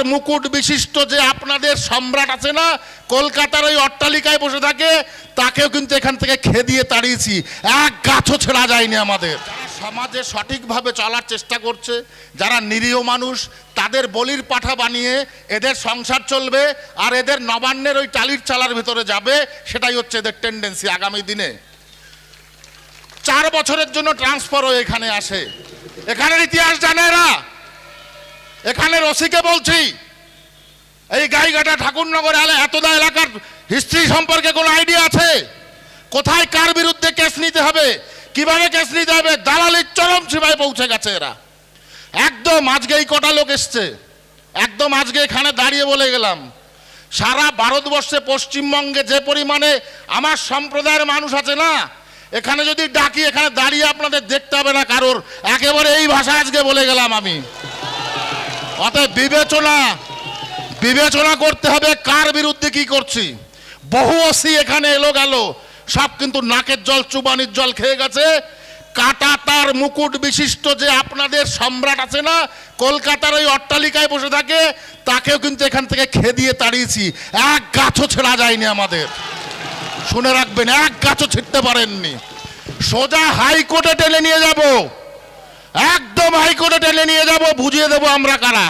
তার মুকুট বিশিষ্ট যে আপনাদের সম্রাট আছে না, কলকাতার ওই অট্টালিকায় বসে থাকে, তাকেও কিন্তু এখান থেকে খেদিয়ে তাড়িয়েছি। এক গাছও ছেড়া যায়নি আমাদের। সমাজে সঠিকভাবে চলার চেষ্টা করছে, যারা নিরীহ মানুষ, তাদের বলির পাঠা বানিয়ে এদের সংসার চলবে, আর এদের নবান্নের ওই টালির চালার ভেতরে যাবে, সেটাই হচ্ছে এদের টেন্ডেন্সি আগামী দিনে। চার বছরের জন্য ট্রান্সফার হয়ে এখানে আসে। এখানের ইতিহাস জানে এরা। এখানে রসিকে বলছি, এই গাইঘাটা ঠাকুরনগর এতদা এলাকার হিস্ট্রি সম্পর্কে কোনো আইডিয়া আছে? কোথায় কার বিরুদ্ধে কেস নিতে হবে? কীভাবে কেস নিতে হবে? দালালির চরম সীমায় পৌঁছে গেছে এরা। একদম আজকে এই কটা লোক এসছে। একদম আজকে এখানে দাঁড়িয়ে বলে গেলাম। সারা ভারতবর্ষে পশ্চিমবঙ্গে যে পরিমাণে আমার সম্প্রদায়ের মানুষ আছে না, এখানে যদি ডাকি, এখানে দাঁড়িয়ে আপনাদের দেখতে হবে না কারোর। একেবারে এই ভাষা আজকে বলে গেলাম আমি। অতএব বিবেচনা বিবেচনা করতে হবে কার বিরুদ্ধে কি করছি। বহু অসি এখানে এলো গেল, সব কিন্তু নাকের জল, চুবানির জল খেয়ে গেছে। কাটা তার মুকুট বিশিষ্ট যে আপনাদের সম্রাট আছে না, কলকাতার ওই অট্টালিকায় বসে থাকে, তাকেও কিন্তু এখান থেকে খেয়ে দিয়ে তাড়িয়েছি। এক গাছও ছেড়া যায়নি আমাদের। শুনে রাখবেন, এক গাছও ছিটতে পারেননি। সোজা হাইকোর্টে টেনে নিয়ে যাব। একদম হাইকোর্টে টেনে নিয়ে যাব বুঝিয়ে দেবো আমরা কারা।